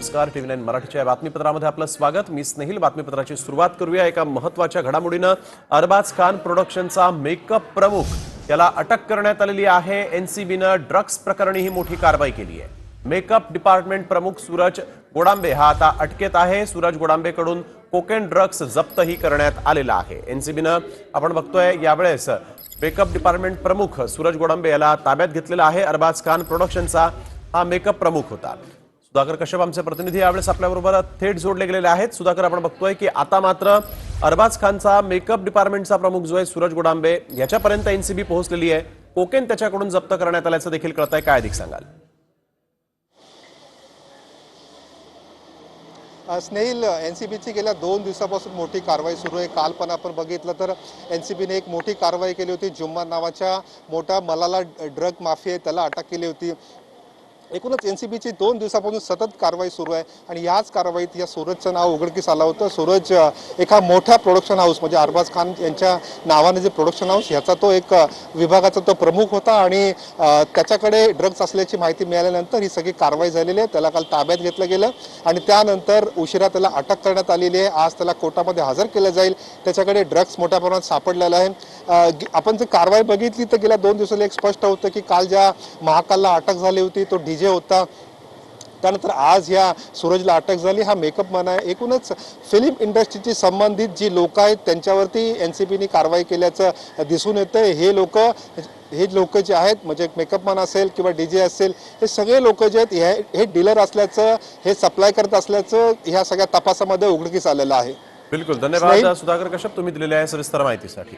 नमस्कार TV nine मराठीच्या बातमीपत्रामध्ये आपलं स्वागत. मी स्नेहिल. बातमीपत्राची सुरुवात करूया. एका महत्त्वाच्या घडामोडीनं अरबाज खान प्रोडक्शनचा मेकअप प्रमुख याला अटक करण्यात आलेली आहे. एनसीबीनं ड्रग्ज प्रकरणी ही मोठी कारवाई केली आहे. मेकअप डिपार्टमेंट प्रमुख सूरज गोडांबे हा आता अटकेत आहे. सूरज गोडांबेकडून कोकेन ड्रग्ज जप्तही करण्यात आलेला आहे. एनसीबीनं आपण बघतोय यावेळेस मेकअप डिपार्टमेंट प्रमुख सूरज गोडांबे याला ताब्यात घेतलेला आहे. अरबाज खान प्रोडक्शनचा हा मेकअप प्रमुख होता. सुधाकर कश्यप आमचे प्रतिनिधी यावेळेस आपल्याबरोबर थेट जोडले गेलेले आहेत. सुधाकर आपण बघतोय की आता मात्र अरबाज खानचा मेकअप डिपार्टमेंटचा प्रमुख जो आहे सूरज गोडांबे याच्यापर्यंत एनसीबी पोहोचलेली आहे. कोकेन त्याच्याकडून जप्त करण्यात आल्याचं देखील कळत आहे काय अधिक सांगाल? स्नेहिल एन सी बीची गेल्या दोन दिवसापासून मोठी कारवाई सुरू आहे. काल पण आपण बघितलं तर एन सी बीने एक मोठी कारवाई केली होती. जुम्मा नावाच्या मोठा मलाला ड्रग माफी त्याला अटक केली होती. एकूणच एन सी बीची दोन दिवसापासून सतत कारवाई सुरू आहे आणि याच कारवाईत या सूरजचं नाव उघडकीस आलं होतं. सूरज एका मोठ्या प्रोडक्शन हाऊस म्हणजे अरबाज खान यांच्या नावाने जे प्रोडक्शन हाऊस ह्याचा तो एक विभागाचा तो प्रमुख होता आणि त्याच्याकडे ड्रग्ज असल्याची माहिती मिळाल्यानंतर ही सगळी कारवाई झालेली आहे. त्याला काल ताब्यात घेतलं गेलं आणि त्यानंतर उशिरा त्याला अटक करण्यात आलेली आहे. आज त्याला कोर्टामध्ये हजर केलं जाईल. त्याच्याकडे ड्रग्ज मोठ्या प्रमाणात सापडलेला आहे आपण जर कारवाई बघितली तर गेल्या दोन दिवसाला एक स्पष्ट होतं की काल ज्या महाकालला अटक झाली होती तो डीजे होता. त्यानंतर आज ह्या सूरजला अटक झाली. हा मेकअप मन आहे. एकूणच फिल्म इंडस्ट्रीची संबंधित जी लोक आहेत त्यांच्यावरती एन सी बीने कारवाई केल्याचं दिसून येतं हे लोक हे लोक जे आहेत म्हणजे मेकअप मन असेल किंवा डी जे असेल हे सगळे लोक जे आहेत हे हे डीलर असल्याचं हे सप्लाय करत असल्याचं ह्या सगळ्या तपासामध्ये उघडकीस आलेलं आहे. बिलकुल. धन्यवाद सुधाकर कश्यप. तुम्ही दिलेल्या आहे सविस्तर माहितीसाठी.